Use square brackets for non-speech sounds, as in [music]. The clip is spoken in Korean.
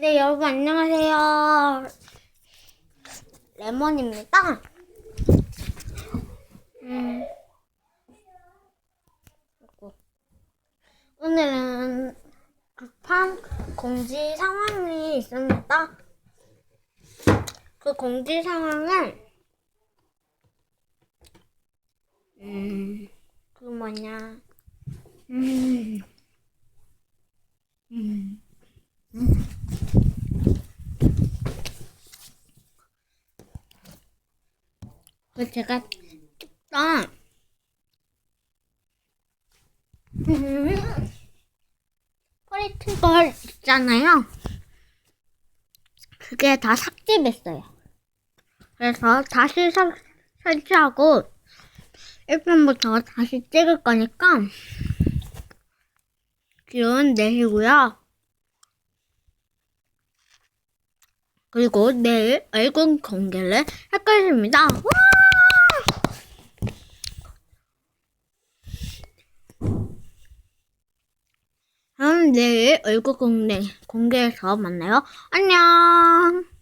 네, 여러분 안녕하세요. 레몬입니다. 음. 오늘은 급한 공지 상황이 있습니다. 그 공지 상황은 음, 그 뭐냐 음, 음. 그 제가 찍던 포리트걸 [laughs] 있잖아요. 그게 다 삭제됐어요. 그래서 다시 설, 설치하고 1편부터 다시 찍을 거니까 기운 내시고요. 그리고 내일 얼굴 공개를 할 것입니다. 와! 내일 얼굴 공개, 공개해서 만나요. 안녕!